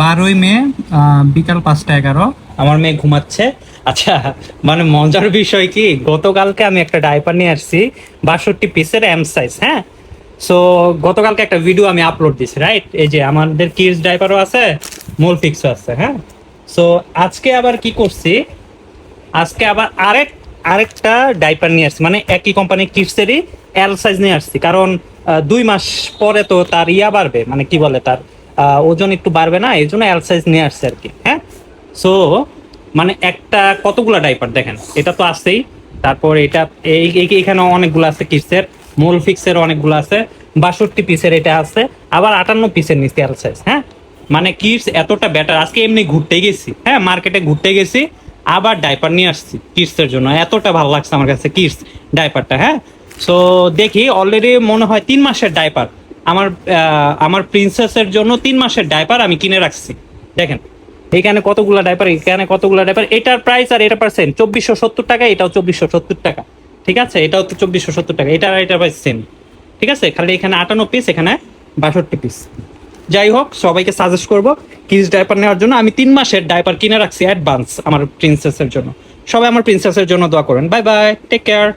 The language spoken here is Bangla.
বারোই মে বিকাল পাঁচটা এগারো। আমার মেয়ে ঘুমাচ্ছে। আচ্ছা মানে মজার বিষয় কি? গতকালকে আমি একটা ডাইপার নিয়ে আসছি, বাষট্টি পিসের এম সাইজ হ্যাঁ? সো গতকালকে একটা ভিডিও আমি আপলোড দিছি রাইট এই যে আমাদের কিডস ডাইপারও আছে মোল ফিক্সও আছে হ্যাঁ? সো আজকে আবার কি করছি? আজকে আবার আরেক, আরেকটা ডাইপার নিয়ে আসছি মানে একই কোম্পানি কিডসেরই এল সাইজ নিয়ে আসছি। কারণ দুই মাস পরে তো তার ইয়া বাড়বে মানে কি বলে তার ওজন একটু বাড়বে না, এই জন্য এল সাইজ নিয়ে আসছে আর কি হ্যাঁ? সো মানে একটা কতগুলা ডাইপার দেখেন, এটা তো আছেই। তারপর এটা এখানে অনেকগুলো আছে কিডসের, মোল ফিক্সের অনেকগুলো আছে, বাষট্টি পিসের এটা আছে, আবার আটান্ন পিসের নিচে এল সাইজ হ্যাঁ? মানে কিডস এতটা বেটার আজকে এমনি ঘুরতে গেছি হ্যাঁ? মার্কেটে ঘুরতে গেছি, আবার ডাইপার নিয়ে আসছি কিডসের জন্য, এতটা ভালো লাগছে আমার কাছে কিডস ডাইপারটা হ্যাঁ? সো দেখি অলরেডি মনে হয় তিন মাসের ডাইপার আমার আমার প্রিন্সেসের জন্য তিন মাসের ডাইপার আমি কিনে রাখছি। দেখেন এখানে কতগুলা ডাইপার এখানে কতগুলো ডাইপার এটার প্রাইস আর এটা পার্সেন্ট চব্বিশশো সত্তর টাকা, এটাও চব্বিশশো সত্তর টাকা। ঠিক আছে? এটাও তো চব্বিশশো সত্তর টাকা, এটা আর এটার প্রাইস সেম ঠিক আছে? খালি এখানে আটান্ন পিস এখানে বাষট্টি পিস যাই হোক, সবাইকে সাজেস্ট করব কিডস ডাইপার নেওয়ার জন্য আমি তিন মাসের ডাইপার কিনে রাখছি অ্যাডভান্স আমার প্রিন্সেসের জন্য। সবাই আমার প্রিন্সেসের জন্য দোয়া করেন। Bye bye take care